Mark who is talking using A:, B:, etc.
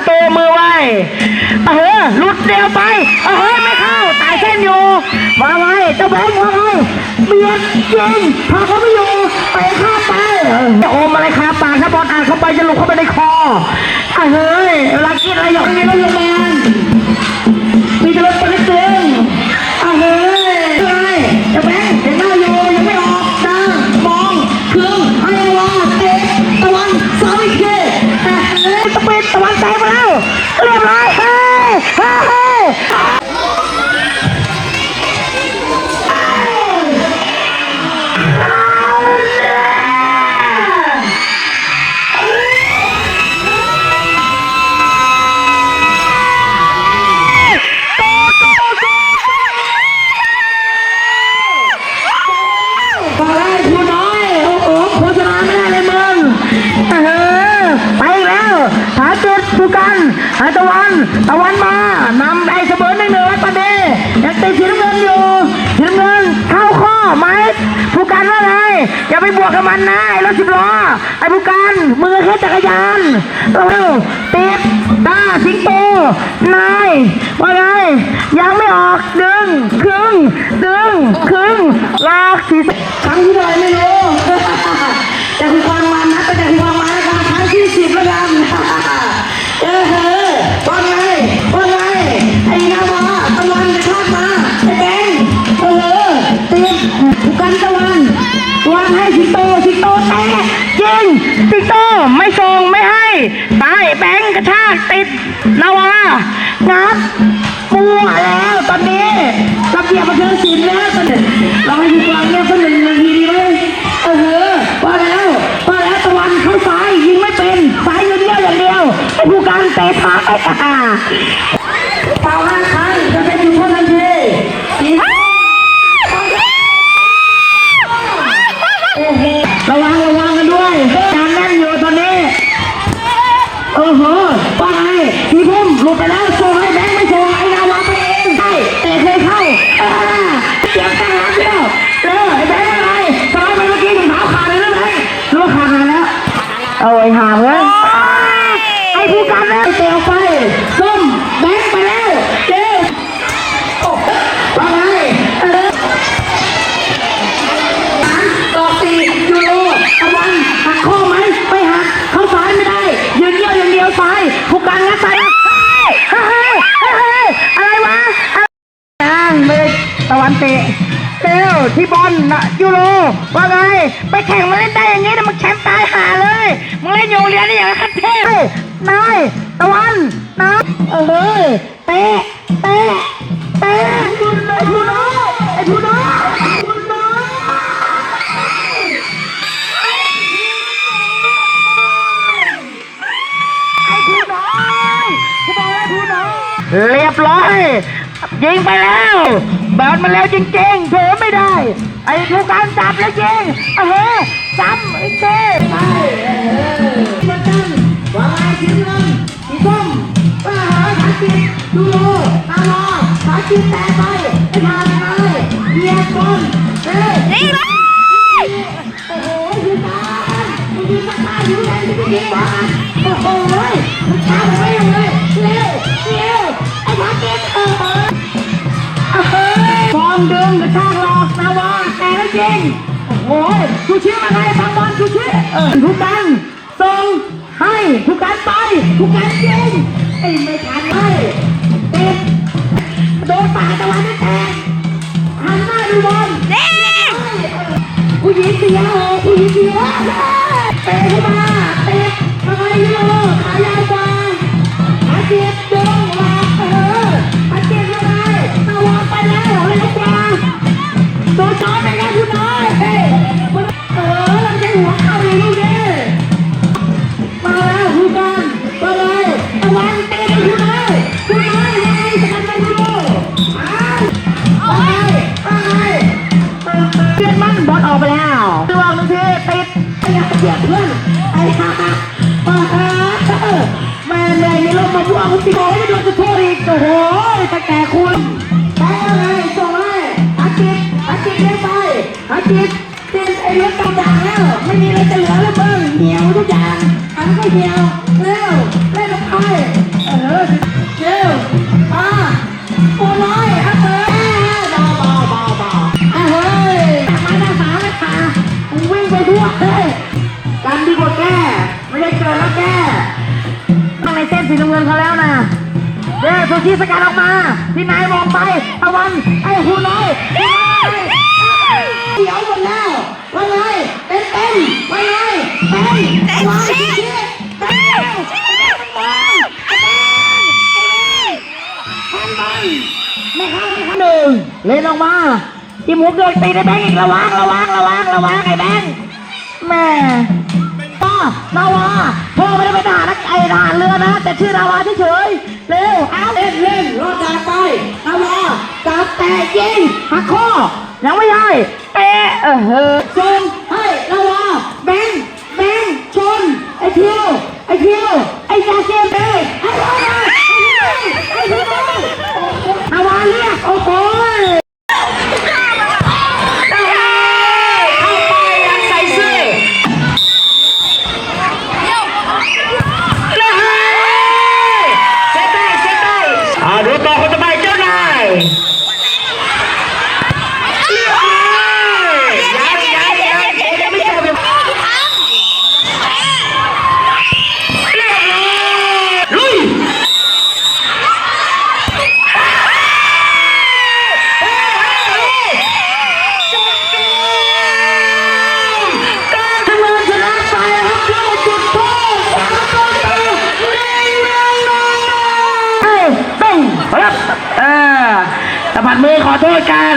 A: ประตูมือไว้เออหลุดเดียวไป เออไม่เข้าตายเส้นอยู่มาไว้เจ้าแบงค์มาไว้เบียดยิงพาเขาไม่อยู่ไปข้าไปจะโอมอะไรคาปากถ้าบอลอ่านเข้าไปจะหลุดเข้าไปในคอเฮ้ยเวลากินอะไรอย่างนี้ก็ยัง กันหาตะวันตะวันมานำได้เสมอหนึ่งหนึ่งแล้วตอนนี้ยังติดสีน้ำเงินอยู่สีน้ำเงินเข้าข้อไหมผู้กันว่าไงอย่าไปบวกกับมันนะไอ้รถสิบล้อไอ้ผู้กันมือแค่จักรยานเร็วติดตาสิงโตนายว่าไงยังไม่ออกดึงครึ่งดึงครึ่งลากสีครั้งที่เท่าไหร่ไม่รู้ เบียบบันเทิงศิลป์แล้วตอนนี้เราให้ดีกว่าเงียบสักหนึ่งนาทีดีไหมเออเฮ้ยว่าแล้วว่าแล้วตะวันเข้าซ้ายยิงไม่เป็นซ้ายย่างเดียวอย่างเดียวไอ้ผู้การเตะขาไอ้อ่าเป่าห้าครั้งจะเป็นจุดโทษทันทีระวังระวังกันด้วยการแน่นอยู่ตอนนี้เออเหว่าไงสีพุ่มหลุดไปแล้ว เอาไอ้ห่างเลยไอ้ผู้กันแล้วเตะออกไปส้มแบงค์ไปแล้วเจ๊ว่าไงเออต่อตียูโรตะวันหักข้อไหมไม่หักเข้าซ้ายไม่ได้ยืนเดียวอย่างเดียวซ้ายผู้การงัดซ้ายเฮ้ยเฮ้ยเฮ้ยอะไรวะนั่งไปตะวันเตะเร็วที่บอลนะยูโรว่าไงไปแข่งมาเล่นได้อย่างงี้นะมึงแชมป์ตายหา มึงเล่นโยเรียนได้อย่างคันเทพนายตะวันนายเออเฮ้ยเตะเตะเตะไอ้ผู้น้อยไอ้ผู้น้อยไอ้ผู้น้อยไอ้ผู้น้อยผู้น้อยผู้น้อยเรียบร้อย ยิงไปแล้วบอลมันแล้วจริงๆเผลอไม่ได้ ไอ้ผู้การจับแล้วยิงเออซ้ำไอ้เต้ จิตดูโลตามอขาจิตแตกไปไอ้ทางไปเบียดบอลเฮ้ย
B: นี่เลย
A: โอ้โหดูตาดูดีสักตาอยู่ไหนดูดีบ้างโอ้โหมึงช้าไปเลยเร็วเร็วไอ้พักเก็ตเออเฮ้ยฟอร์มเดิมกระชากหลอกนาวาแต่ละจริงโอ้โหดูชื่อมาไงฟังบอลเออผู้กันส่งให้ผู้กันไป ผู้กันยิงไอ้ไม่ทันให้ติดโดนปากตะวันนั่นแทงหันหน้าดูบอล
B: เด้
A: ผู้หญิงเสียโอ้ผู้หญิงเสียเตะเข้ามาเตะทำไมโยขายาวกว่า คุณน้อยนมั่นมันบอลออกไปแล้วดวงหนึงทีติดไอ้เสียเพื่อนไอ้ฮ่าฮ่ามาเออแม่แม่มีลมมาบวกคุติโก้ไม่โดนจุดโทษอีกโอ้โหตะแกคุณไปเลยส่งเลยอาจิตอาจิตเลี้ยไปอาจิตติดไอ้เลี้ยงต่างๆแล้วไม่มีอะไรจะเหลือแล้วเบิ้งเหี่ยวทุกอย่างอันก็เหี่ยว เดี๋ยวซูชิสกัดออกมา พี่นายมองไปตะวันไอ้หูน้อยพี่นายเดี๋ยวหมดแล้วไปเลยเต็มเต็มไปเลยเต็มวาที่เต็มเต็มเต็มไม่เข้าไม่เข้าหนึ่งเล่นออกมาที่มุกโดนตีได้แบงค์อีกระวังระวังระวังระวังไอ้แบงค์แม่ป้านาวา พ่อไม่ได้เป็นทหารนะไอ้ทหารเรือนะ แต่ชื่อนาวาเฉยเร็วเอาเล่นเล่นรอดดาไปนาวาจับแต่ยิงหักข้อยังไม่ได้เตะเออเฮ้อชนให้นาวาแบงแบงชนไอ้เที่ยวไอ้เที่ยวไอ้ยาเกมเบ้ไอ้นาวาไอ้เที่ยวไอ้เที่ยวนาวาเรียกโอ้โห สะบัดมือขอโทษกัน